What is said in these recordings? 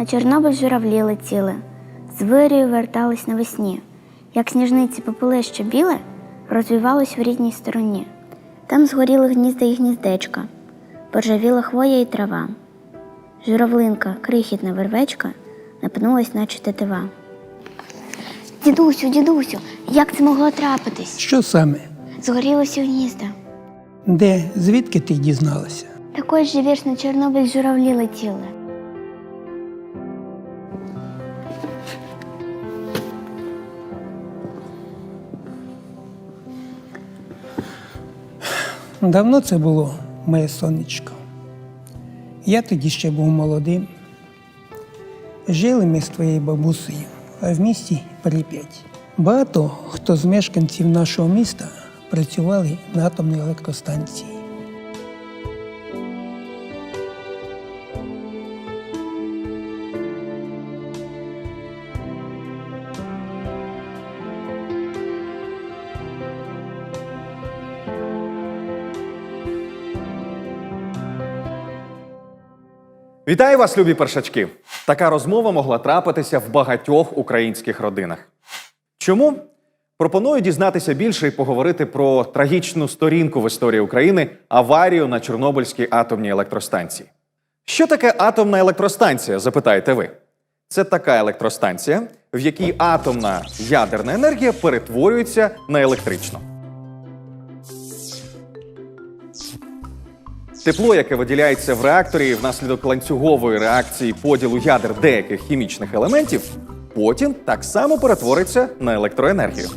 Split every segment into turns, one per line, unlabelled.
На Чорнобиль журавлі летіли, з вирію вертались навесні. Як сніжниці попили що біле, розвівалось в рідній стороні. Там згоріли гнізда і гніздечка, поржавіла хвоя і трава. Журавлинка, крихітна вервечка, напнулась, наче тетива. Дідусю, дідусю, як це могло трапитись?
Що саме?
Згорілося гнізда.
Де, звідки ти дізналася?
Також же вірш на Чорнобиль журавлі летіли.
Давно це було, моє сонечко. Я тоді ще був молодим. Жили ми з твоєю бабусею в місті Прип'ять. Багато хто з мешканців нашого міста працювали на атомній електростанції.
Вітаю вас, любі першачки! Така розмова могла трапитися в багатьох українських родинах. Чому? Пропоную дізнатися більше і поговорити про трагічну сторінку в історії України аварію на Чорнобильській атомній електростанції. Що таке атомна електростанція? запитаєте ви. Це така електростанція, в якій атомна ядерна енергія перетворюється на електричну. Тепло, яке виділяється в реакторі внаслідок ланцюгової реакції поділу ядер деяких хімічних елементів, потім так само перетвориться на електроенергію.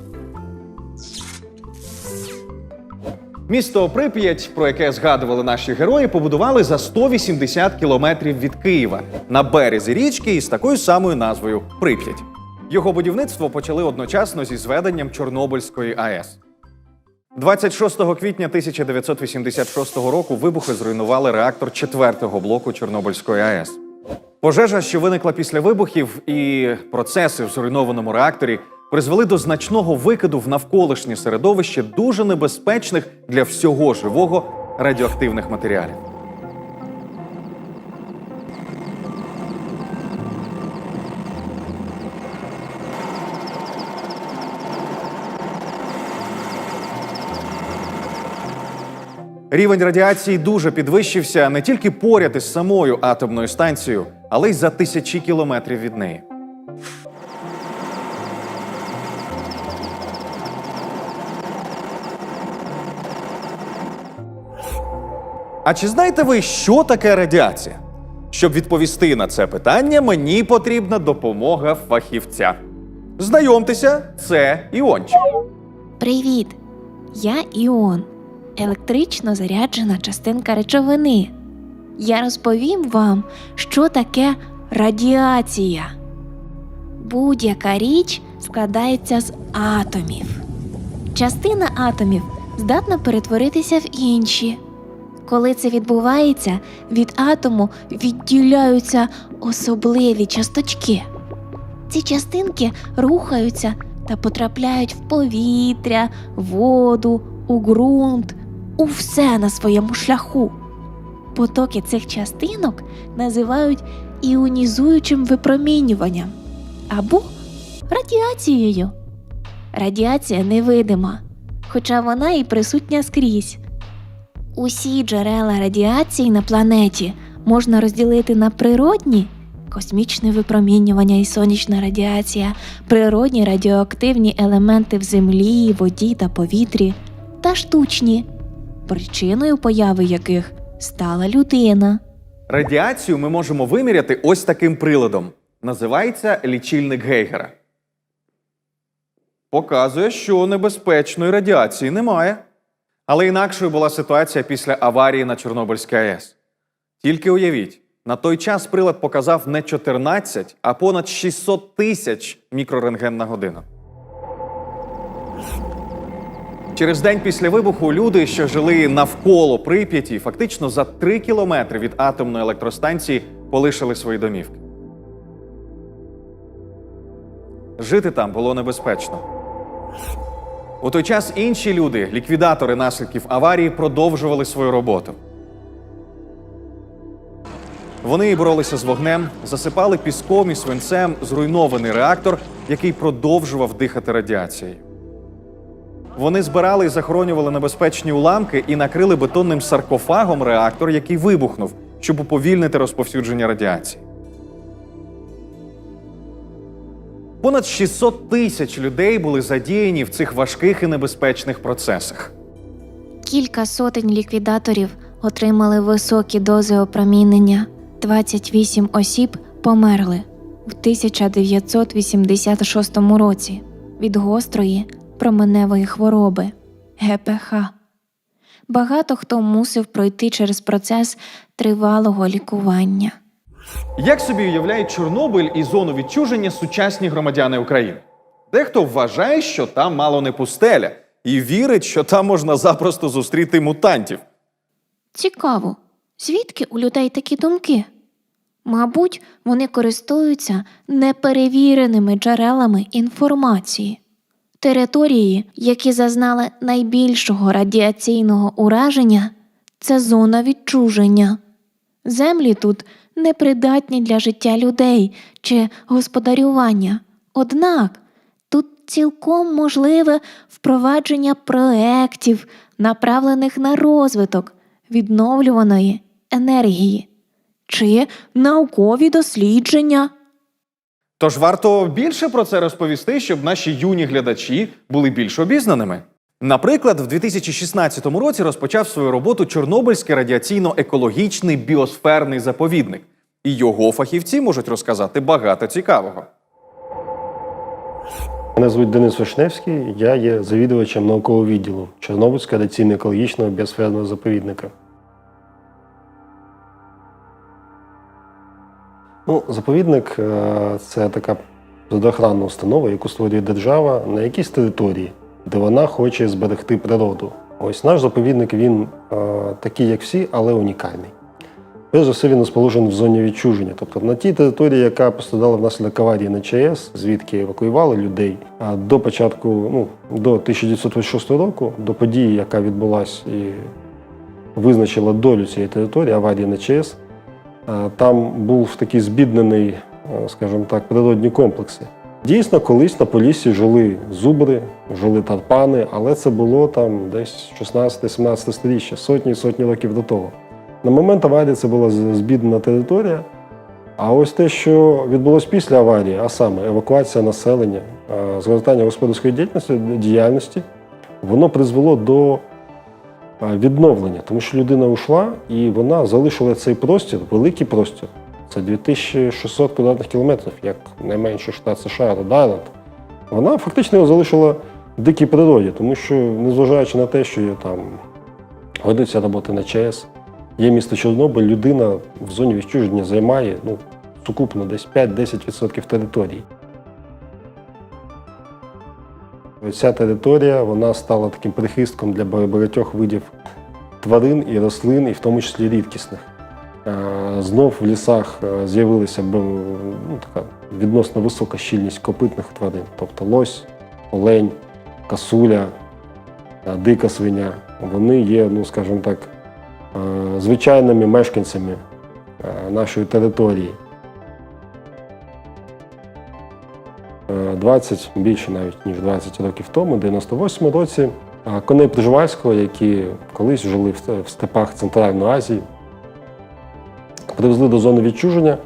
Місто Прип'ять, про яке згадували наші герої, побудували за 180 кілометрів від Києва на березі річки із такою самою назвою Прип'ять. Його будівництво почали одночасно зі зведенням Чорнобильської АЕС. 26 квітня 1986 року вибухи зруйнували реактор 4-го блоку Чорнобильської АЕС. Пожежа, що виникла після вибухів, і процеси в зруйнованому реакторі призвели до значного викиду в навколишнє середовище дуже небезпечних для всього живого радіоактивних матеріалів. Рівень радіації дуже підвищився не тільки поряд із самою атомною станцією, але й за тисячі кілометрів від неї. А чи знаєте ви, що таке радіація? Щоб відповісти на це питання, мені потрібна допомога фахівця. Знайомтеся, це Іончик.
Привіт! Я Іон, електрично заряджена частинка речовини. Я розповім вам, що таке радіація. Будь-яка річ складається з атомів. Частина атомів здатна перетворитися в інші. Коли це відбувається, від атому відділяються особливі часточки. Ці частинки рухаються та потрапляють в повітря, воду, у ґрунт, у все на своєму шляху. Потоки цих частинок називають іонізуючим випромінюванням або радіацією. Радіація невидима, хоча вона і присутня скрізь. Усі джерела радіації на планеті можна розділити на природні космічне випромінювання і сонячна радіація, природні радіоактивні елементи в землі, воді та повітрі, та штучні, причиною появи яких стала людина.
Радіацію ми можемо виміряти ось таким приладом. Називається лічильник Гейгера. Показує, що небезпечної радіації немає. Але інакшою була ситуація після аварії на Чорнобильській АЕС. Тільки уявіть, на той час прилад показав не 14, а понад 600 тисяч мікрорентген на годину. Через день після вибуху люди, що жили навколо Прип'яті, фактично за 3 кілометри від атомної електростанції полишили свої домівки. Жити там було небезпечно. У той час інші люди, ліквідатори наслідків аварії, продовжували свою роботу. Вони боролися з вогнем, засипали піском і свинцем зруйнований реактор, який продовжував дихати радіацією. Вони збирали і захоронювали небезпечні уламки і накрили бетонним саркофагом реактор, який вибухнув, щоб уповільнити розповсюдження радіації. Понад 600 тисяч людей були задіяні в цих важких і небезпечних процесах.
Кілька сотень ліквідаторів отримали високі дози опромінення. 28 осіб померли в 1986 році від гострої променевої хвороби ГПХ. Багато хто мусив пройти через процес тривалого лікування.
Як собі уявляють Чорнобиль і зону відчуження сучасні громадяни України? Дехто вважає, що там мало не пустеля, і вірить, що там можна запросто зустріти мутантів.
Цікаво, звідки у людей такі думки? Мабуть, вони користуються неперевіреними джерелами інформації. Території, які зазнали найбільшого радіаційного ураження, це зона відчуження. Землі тут непридатні для життя людей чи господарювання. Однак тут цілком можливе впровадження проєктів, направлених на розвиток відновлюваної енергії чи наукові дослідження.
Тож варто більше про це розповісти, щоб наші юні глядачі були більш обізнаними. Наприклад, в 2016 році розпочав свою роботу Чорнобильський радіаційно-екологічний біосферний заповідник, і його фахівці можуть розказати багато цікавого.
Мене звуть Денис Вишневський, я є завідувачем наукового відділу Чорнобильського радіаційно-екологічного біосферного заповідника. Ну, заповідник е, це така природоохранна установа, яку створює держава на якійсь території, де вона хоче зберегти природу. Ось наш заповідник він е, такий, як всі, але унікальний. Перш за все, він розположений в зоні відчуження, тобто на тій території, яка пострадала внаслідок аварії на ЧАЕС, звідки евакуювали людей. А до початку, ну до 1926 року, до події, яка відбулася і визначила долю цієї території, аварії на ЧАЕС, там був такий збіднений, е, скажімо так, природні комплекси. Дійсно, колись на Поліссі жили зубри, жили тарпани, але це було там десь 16-17 сторіччя, сотні і сотні років до того. На момент аварії це була збіднена територія. А ось те, що відбулося після аварії, а саме евакуація населення, е, згортання господарської діяльності, діяльності, воно призвело до відновлення, тому що людина ушла і вона залишила цей простір, великий простір. Це 2600 квадратних кілометрів, як найменший штат США, Род-Айленд. Вона фактично його залишила в дикій природі, тому що, незважаючи на те, що є там ведуться роботи на ЧАЕС, є місто Чорнобиль, людина в зоні відчуження займає ну, сукупно десь 5-10% території. Ця територія вона стала таким прихистком для багатьох видів тварин і рослин, і в тому числі рідкісних. Знов в лісах е, з'явилася ну, така відносно висока щільність копитних тварин, тобто лось, олень, касуля, дика свиня. Вони є, ну скажімо так, е, звичайними мешканцями е, нашої території. 20, більше навіть ніж 20 років тому, в 98 році, коней Приживальського, які колись жили в степах Центральної Азії, привезли до зони відчуження,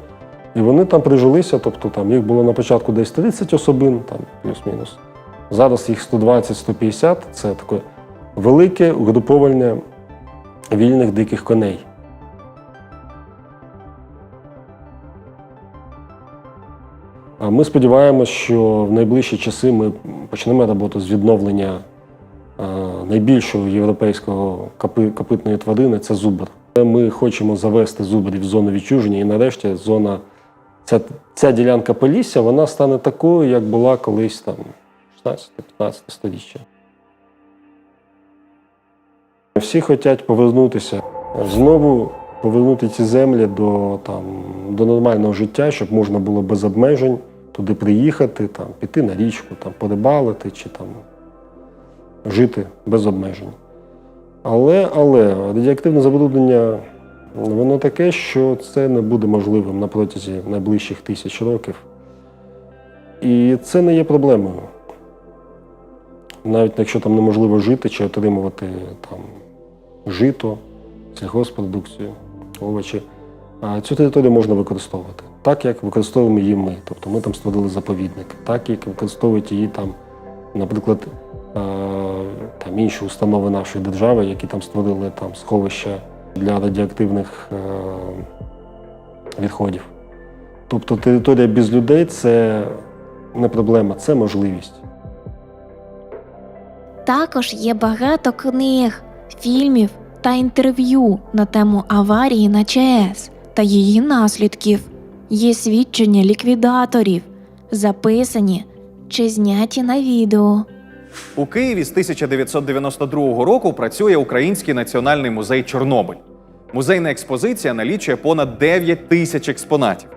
і вони там прижилися, тобто там їх було на початку десь 30 особин, там плюс-мінус. Зараз їх 120-150 це таке велике угруповання вільних диких коней. Ми сподіваємося, що в найближчі часи ми почнемо роботу з відновлення е, найбільшого європейського копи- копитної тварини це зубр. Ми хочемо завести зубрів в зону відчуження, і нарешті зона, ця, ця ділянка Полісся вона стане такою, як була колись там 16-15 сторіччя. Всі хочуть повернутися, знову повернути ці землі до, там, до нормального життя, щоб можна було без обмежень туди приїхати, там, піти на річку, там, порибалити чи там, жити без обмежень. Але, але радіоактивне забруднення Воно таке, що це не буде можливим на протязі найближчих тисяч років. І це не є проблемою. Навіть якщо там неможливо жити чи отримувати там, жито, сільгоспродукцію, овочі, цю територію можна використовувати так, як використовуємо її ми. Тобто ми там створили заповідник, так як використовують її там, наприклад, е, там інші установи нашої держави, які там створили там сховища для радіоактивних е, відходів. Тобто територія без людей це не проблема, це можливість.
Також є багато книг, фільмів та інтерв'ю на тему аварії на ЧАЕС та її наслідків. Є свідчення ліквідаторів, записані чи зняті на відео.
У Києві з 1992 року працює Український національний музей Чорнобиль. Музейна експозиція налічує понад 9 тисяч експонатів.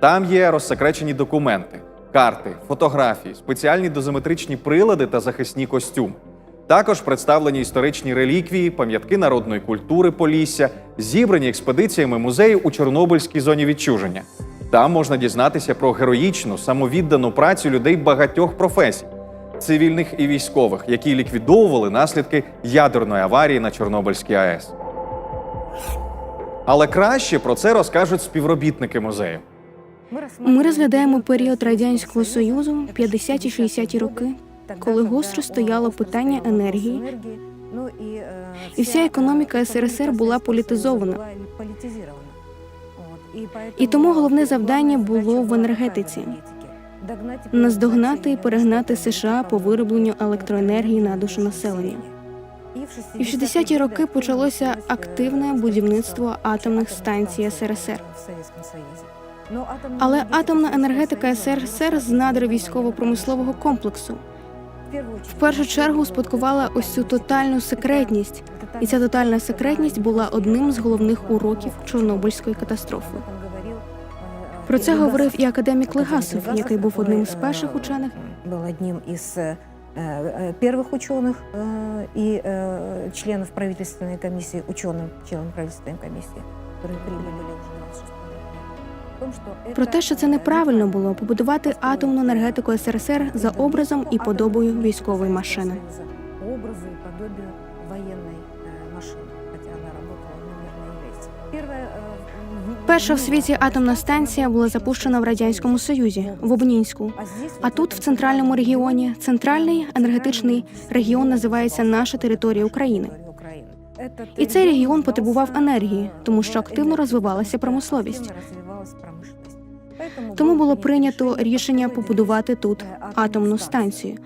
Там є розсекречені документи, карти, фотографії, спеціальні дозиметричні прилади та захисні костюми. Також представлені історичні реліквії, пам'ятки народної культури Полісся, зібрані експедиціями музею у Чорнобильській зоні відчуження. Там можна дізнатися про героїчну, самовіддану працю людей багатьох професій, цивільних і військових, які ліквідовували наслідки ядерної аварії на Чорнобильській АЕС. Але краще про це розкажуть співробітники музею.
Ми розглядаємо період радянського союзу 50-60-ті роки, коли гостро стояло питання енергії,
і вся економіка СРСР була політизована.
І тому головне завдання було в енергетиці. наздогнати і перегнати США по виробленню електроенергії на душу населення. І в 60-ті роки почалося активне будівництво атомних станцій СРСР. Але атомна енергетика СРСР з надр військово-промислового комплексу в першу чергу успадкувала ось цю тотальну секретність, і ця тотальна секретність була одним з головних уроків Чорнобильської катастрофи. Про це говорив і академік Легасов, який був одним з перших учених,
Был одним из э, э, первых ученых э, и э, членов правительственной комиссии, ученым членом правительственной комиссии, которые прибыли в
про
это,
те, що це
э,
неправильно
рекорд
було побудувати атомну енергетику СРСР за образом і подобою військової машини.
По образу и подобию военной э, машины, хотя она работала на мирные рельсы. Первая, э, в-
Перша в світі атомна станція була запущена в радянському союзі в Обнінську.
А здесь
А
вот
тут,
это
в центральному
вот
регіоні, центральний енергетичний регіон називається наша територія України. І цей регіон потребував енергії, тому що активно розвивалася промисловість. Тому було прийнято рішення побудувати тут атомну станцію.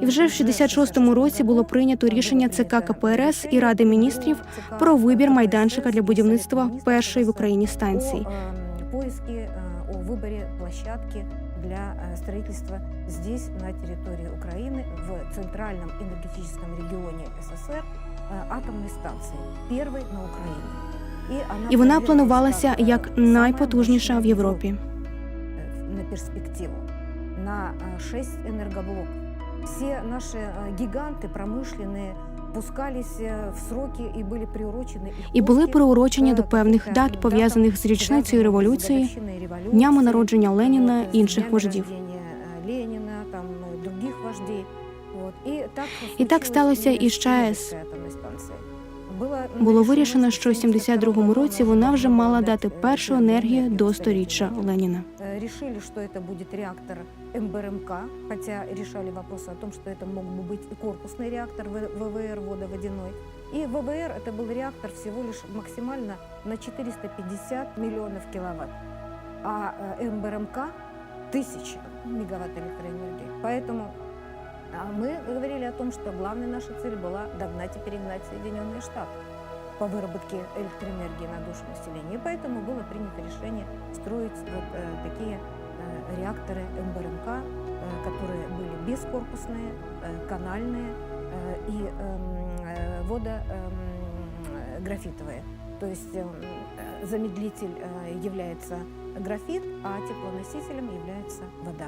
І вже в 66-му році було прийнято рішення ЦК КПРС і Ради міністрів про вибір майданчика для будівництва першої в Україні станції.
О э, поиске, э, о выборе площадки для э, строительства здесь, на территории Украины, в центральном энергетическом регионе СССР, э, атомной станции, первой на Украине. І, она
І вона
планировалась
планувалася
как,
як
э, самая
найпотужніша в
мощная
Європі.
э, на перспективу, на э, 6 энергоблоков. Все наши э, гиганты промышленные пускались э, в сроки і були приурочені їх
І були
пуски
приурочені
к
до певних
каким-то
дат, пов'язаних з річницею
зв'язаним з
революції,
годовщиною революції,
днями народження Леніна
вот,
і
з
інших
днями
вождів.
рождения, э, Леніна, там э, других вождей. Вот. І так,
І так
случилось
сталося і з
з
ЧАЕС.
Чорнобильською атомною станцією. Було,
Було вирішено, що у 72-му році вона вже мала дати першу енергію до сторіччя Леніна.
Э, Решили, что это будет реактор МБРМК, хотя решали вопрос о том, что это мог бы быть и корпусный реактор В- ВВР водоводяной. И ВВР это был реактор всего лишь максимально на 450 миллионов киловатт, а э, МБРМК тысяча мегаватт электроэнергии. Поэтому а, мы говорили о том, что главной нашей целью была догнать и перегнать Соединенные Штаты по выработке электроэнергии на душу населения. И поэтому было принято решение строить вот э, такие э, реакторы МБРМК, э, которые были бескорпусные, э, канальные э, и эм, э, водографитовые. То есть эм, э, замедлитель э, является графит, а теплоносителем является вода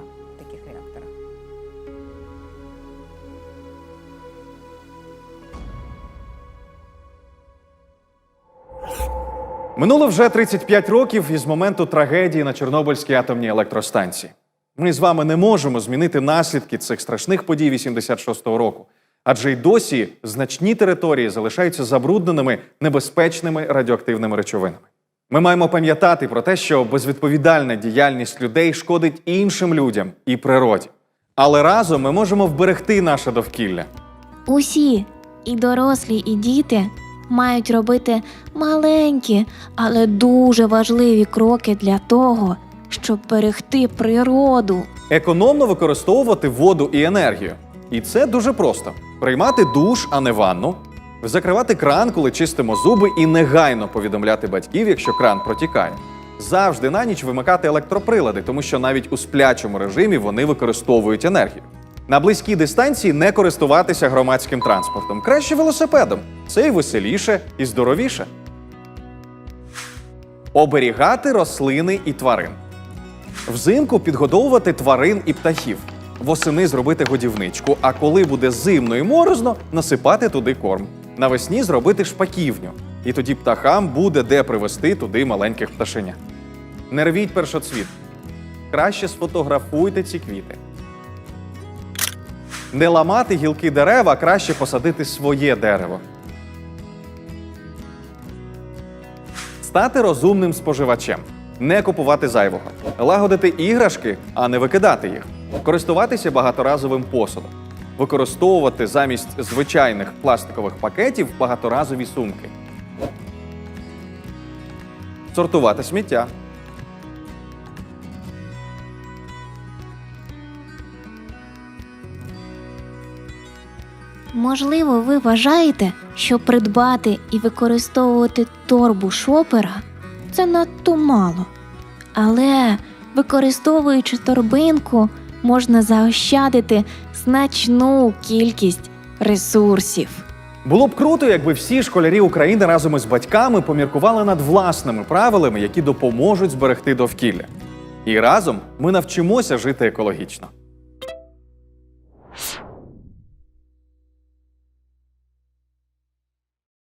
Минуло вже 35 років із моменту трагедії на Чорнобильській атомній електростанції. Ми з вами не можемо змінити наслідки цих страшних подій 86-го року, адже й досі значні території залишаються забрудненими небезпечними радіоактивними речовинами. Ми маємо пам'ятати про те, що безвідповідальна діяльність людей шкодить іншим людям і природі. Але разом ми можемо вберегти наше довкілля.
Усі, і дорослі, і діти, мають робити маленькі, але дуже важливі кроки для того, щоб берегти природу.
Економно використовувати воду і енергію. І це дуже просто: приймати душ, а не ванну, закривати кран, коли чистимо зуби, і негайно повідомляти батьків, якщо кран протікає. Завжди на ніч вимикати електроприлади, тому що навіть у сплячому режимі вони використовують енергію. На близькій дистанції не користуватися громадським транспортом, краще велосипедом. Це і веселіше, і здоровіше. Оберігати рослини і тварин. Взимку підгодовувати тварин і птахів. Восени зробити годівничку, а коли буде зимно і морозно, насипати туди корм. Навесні зробити шпаківню. І тоді птахам буде де привезти туди маленьких пташенят. Не рвіть першоцвіт. Краще сфотографуйте ці квіти. Не ламати гілки дерева, а краще посадити своє дерево. Стати розумним споживачем, не купувати зайвого, лагодити іграшки, а не викидати їх, користуватися багаторазовим посудом, використовувати замість звичайних пластикових пакетів багаторазові сумки, сортувати сміття.
Можливо, ви вважаєте, що придбати і використовувати торбу шопера це надто мало. Але використовуючи торбинку, можна заощадити значну кількість ресурсів.
Було б круто, якби всі школярі України разом із батьками поміркували над власними правилами, які допоможуть зберегти довкілля. І разом ми навчимося жити екологічно.